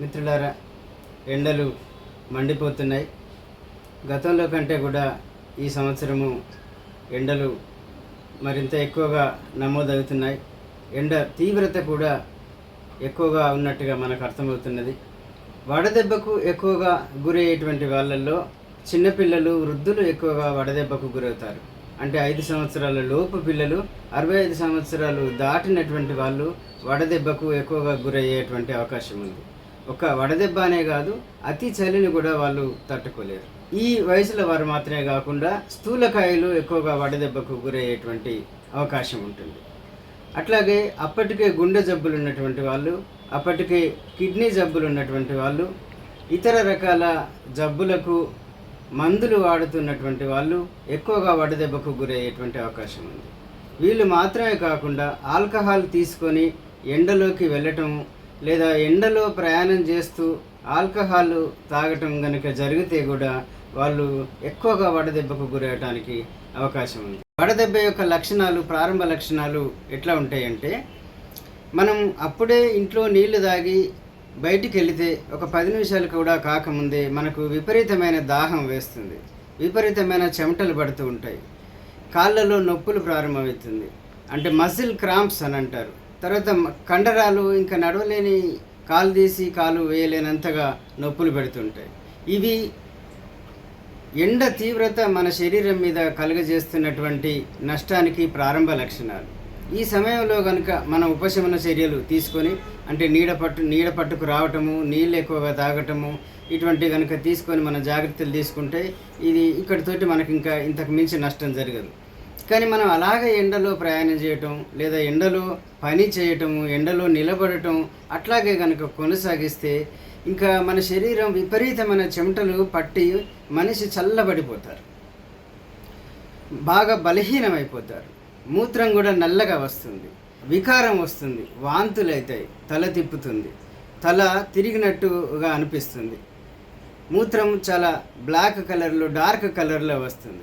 మిత్రులారా ఎండలు మండిపోతున్నాయి. గతంలో కంటే కూడా ఈ సంవత్సరము ఎండలు మరింత ఎక్కువగా నమోదవుతున్నాయి. ఎండ తీవ్రత కూడా ఎక్కువగా ఉన్నట్టుగా మనకు అర్థమవుతున్నది. వడదెబ్బకు ఎక్కువగా గురయ్యేటువంటి వాళ్ళల్లో చిన్నపిల్లలు వృద్ధులు ఎక్కువగా వడదెబ్బకు గురవుతారు. అంటే ఐదు సంవత్సరాల లోపు పిల్లలు అరవై ఐదు సంవత్సరాలు దాటినటువంటి వాళ్ళు వడదెబ్బకు ఎక్కువగా గురయ్యేటువంటి అవకాశం ఉంది ఒక వడదెబ్బ అనే కాదు అతి చలిని కూడా వాళ్ళు తట్టుకోలేరు. ఈ వయసులో వారు మాత్రమే కాకుండా స్థూలకాయలు ఎక్కువగా వడదెబ్బకు గురయ్యేటువంటి అవకాశం ఉంటుంది. అట్లాగే అప్పటికే గుండె జబ్బులు ఉన్నటువంటి వాళ్ళు అప్పటికే కిడ్నీ జబ్బులు ఉన్నటువంటి వాళ్ళు ఇతర రకాల జబ్బులకు మందులు వాడుతున్నటువంటి వాళ్ళు ఎక్కువగా వడదెబ్బకు గురయ్యేటువంటి అవకాశం ఉంది. వీళ్ళు మాత్రమే కాకుండా ఆల్కహాల్ తీసుకొని ఎండలోకి వెళ్ళటం లేదా ఎండలో ప్రయాణం చేస్తూ ఆల్కహాల్ తాగటం కనుక జరిగితే కూడా వాళ్ళు ఎక్కువగా వడదెబ్బకు గురవటానికి అవకాశం ఉంది. వడదెబ్బ యొక్క లక్షణాలు ప్రారంభ లక్షణాలు ఎట్లా ఉంటాయంటే మనం అప్పుడే ఇంట్లో నీళ్ళు తాగి బయటికి వెళితే ఒక పది నిమిషాలు కూడా కాకముందే మనకు విపరీతమైన దాహం వేస్తుంది. విపరీతమైన చెమటలు పడుతూ ఉంటాయి. కాళ్ళలో నొప్పులు ప్రారంభమవుతుంది. అంటే మసిల్ క్రాంప్స్ అని అంటారు. తర్వాత కండరాలు ఇంకా నడవలేని కాలు తీసి కాలు వేయలేనంతగా నొప్పులు పెడుతుంటాయి. ఇవి ఎండ తీవ్రత మన శరీరం మీద కలుగజేస్తున్నటువంటి నష్టానికి ప్రారంభ లక్షణాలు. ఈ సమయంలో కనుక మన ఉపశమన చర్యలు తీసుకొని అంటే నీడ పట్టు నీడ పట్టుకు రావటము నీళ్ళు ఎక్కువగా తాగటము ఇటువంటి కనుక తీసుకొని మన జాగ్రత్తలు తీసుకుంటే ఇది ఇక్కడితోటి మనకి ఇంకా ఇంతకు మించి నష్టం జరగదు. కానీ మనం అలాగే ఎండలో ప్రయాణం చేయటం లేదా ఎండలో పని చేయటం ఎండలో నిలబడటం అట్లాగే కనుక కొనసాగిస్తే ఇంకా మన శరీరం విపరీతమైన చెమటలు పట్టి మనిషి చల్లబడిపోతారు. బాగా బలహీనమైపోతారు. మూత్రం కూడా నల్లగా వస్తుంది. వికారం వస్తుంది. వాంతులు అవుతాయి తల తిప్పుతుంది. తల తిరిగినట్టుగా అనిపిస్తుంది. మూత్రం చాలా బ్లాక్ కలర్లో డార్క్ కలర్లో వస్తుంది.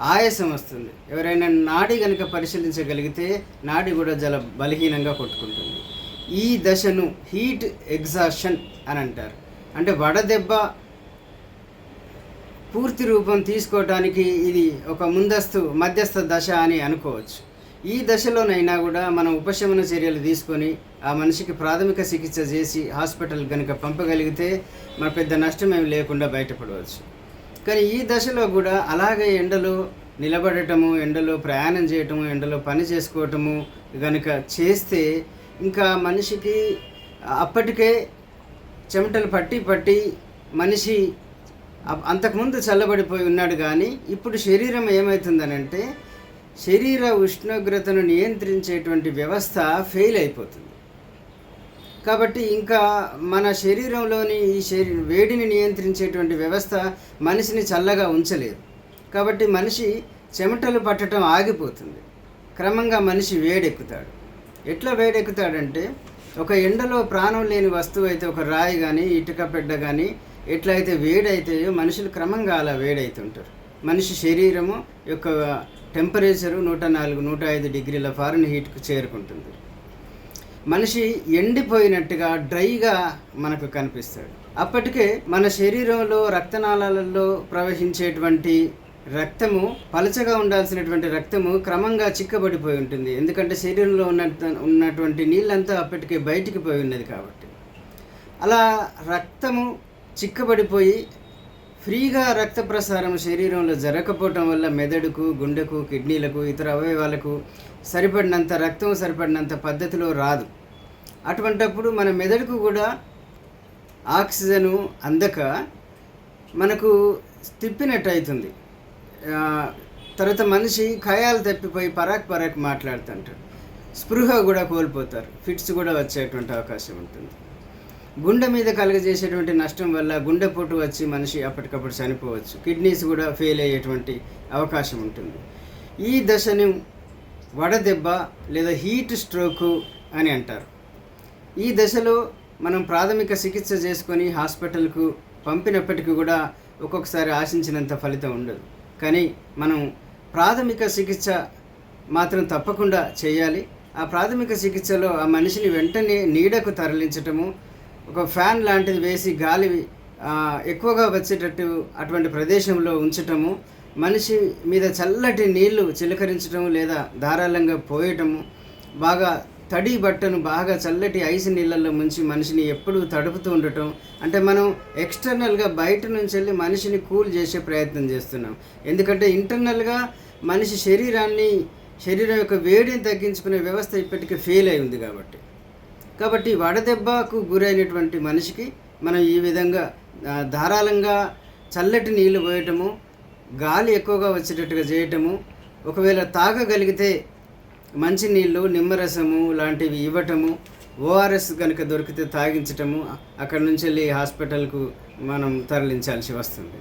ఆయాసం వస్తుంది. ఎవరైనా నాడి కనుక పరిశీలించగలిగితే నాడి కూడా చాలా బలహీనంగా కొట్టుకుంటుంది. ఈ దశను హీట్ ఎగ్జాషన్ అని అంటారు. అంటే వడదెబ్బ పూర్తి రూపం తీసుకోవటానికి ఇది ఒక ముందస్తు మధ్యస్థ దశ అని అనుకోవచ్చు. ఈ దశలోనైనా కూడా మనం ఉపశమన చర్యలు తీసుకొని ఆ మనిషికి ప్రాథమిక చికిత్స చేసి హాస్పిటల్ కనుక పంపగలిగితే మన పెద్ద నష్టం ఏమి లేకుండా బయటపడవచ్చు. కానీ ఈ దశలో కూడా అలాగే ఎండలో నిలబడటము ఎండలో ప్రయాణం చేయటము ఎండలో పని చేసుకోవటము కనుక చేస్తే ఇంకా మనిషికి అప్పటికే చెమటలు పట్టి పట్టి మనిషి అంతకుముందు చల్లబడిపోయి ఉన్నాడు కానీ ఇప్పుడు శరీరం ఏమవుతుందనంటే శరీర ఉష్ణోగ్రతను నియంత్రించేటువంటి వ్యవస్థ ఫెయిల్ అయిపోతుంది. కాబట్టి ఇంకా మన శరీరంలోని ఈ శరీ వేడిని నియంత్రించేటువంటి వ్యవస్థ మనిషిని చల్లగా ఉంచలేదు. కాబట్టి మనిషి చెమటలు పట్టడం ఆగిపోతుంది. క్రమంగా మనిషి వేడెక్కుతాడు. ఎట్లా వేడెక్కుతాడంటే ఒక ఎండలో ప్రాణం లేని వస్తువు అయితే ఒక రాయి కానీ ఇటుక పెడ్డ కానీ ఎట్లయితే వేడైతాయో మనుషులు క్రమంగా అలా వేడవుతుంటారు మనిషి శరీరము యొక్క టెంపరేచరు నూట నాలుగు నూట ఐదు డిగ్రీల ఫారెన్ హీట్కు చేరుకుంటుంది. మనిషి ఎండిపోయినట్టుగా డ్రైగా మనకు కనిపిస్తాడు. అప్పటికే మన శరీరంలో రక్తనాళాలలో ప్రవహించేటువంటి రక్తము పలచగా ఉండాల్సినటువంటి రక్తము క్రమంగా చిక్కబడిపోయి ఉంటుంది. ఎందుకంటే శరీరంలో ఉన్న ఉన్నటువంటి నీళ్ళంతా అప్పటికే బయటికి పోయి ఉన్నది కాబట్టి. అలా రక్తము చిక్కబడిపోయి ఫ్రీగా రక్త ప్రసారం శరీరంలో జరగకపోవటం వల్ల మెదడుకు గుండెకు కిడ్నీలకు ఇతర అవయవాలకు సరిపడినంత రక్తం సరిపడినంత పద్ధతిలో రాదు. అటువంటప్పుడు మన మెదడుకు కూడా ఆక్సిజను అందక మనకు తిప్పినట్టు అవుతుంది తర్వాత మనిషి ఖయాలు తప్పిపోయి పరాక్ పరాక్ మాట్లాడుతుంటాడు. స్పృహ కూడా కోల్పోతారు. ఫిట్స్ కూడా వచ్చేటువంటి అవకాశం ఉంటుంది. గుండె మీద కలుగజేసేటువంటి నష్టం వల్ల గుండెపోటు వచ్చి మనిషి అప్పటికప్పుడు చనిపోవచ్చు. కిడ్నీస్ కూడా ఫెయిల్ అయ్యేటువంటి అవకాశం ఉంటుంది. ఈ దశను వడదెబ్బ లేదా హీట్ స్ట్రోకు అని అంటారు. ఈ దశలో మనం ప్రాథమిక చికిత్స చేసుకొని హాస్పిటల్కు పంపినప్పటికీ కూడా ఒక్కొక్కసారి ఆశించినంత ఫలితం ఉండదు. కానీ మనం ప్రాథమిక చికిత్స మాత్రం తప్పకుండా చేయాలి. ఆ ప్రాథమిక చికిత్సలో ఆ మనిషిని వెంటనే నీడకు తరలించటము ఒక ఫ్యాన్ లాంటిది వేసి గాలి ఎక్కువగా వచ్చేటట్టు అటువంటి ప్రదేశంలో ఉంచటము మనిషి మీద చల్లటి నీళ్ళు చిలకరించడం లేదా ధారాళంగా పోయటము బాగా తడి బట్టను బాగా చల్లటి ఐస్ నీళ్ళల్లో ముంచి మనిషిని ఎప్పుడూ తడుపుతూ ఉండటం అంటే మనం ఎక్స్టర్నల్గా బయట నుంచి వెళ్ళి మనిషిని కూల్ చేసే ప్రయత్నం చేస్తున్నాం. ఎందుకంటే ఇంటర్నల్గా మనిషి శరీరాన్ని శరీరం యొక్క వేడిని తగ్గించుకునే వ్యవస్థ ఇప్పటికీ ఫెయిల్ అయి ఉంది కాబట్టి. కాబట్టి వడదెబ్బకు గురైనటువంటి మనిషికి మనం ఈ విధంగా ధారాళంగా చల్లటి నీళ్ళు పోయటము గాలి ఎక్కువగా వచ్చేటట్టుగా చేయటము ఒకవేళ తాగగలిగితే మంచినీళ్ళు నిమ్మరసము లాంటివి ఇవ్వటము ఓఆర్ఎస్ కనుక దొరికితే తాగించటము అక్కడి నుంచి వెళ్ళి హాస్పిటల్కు మనం తరలించాల్సి వస్తుంది.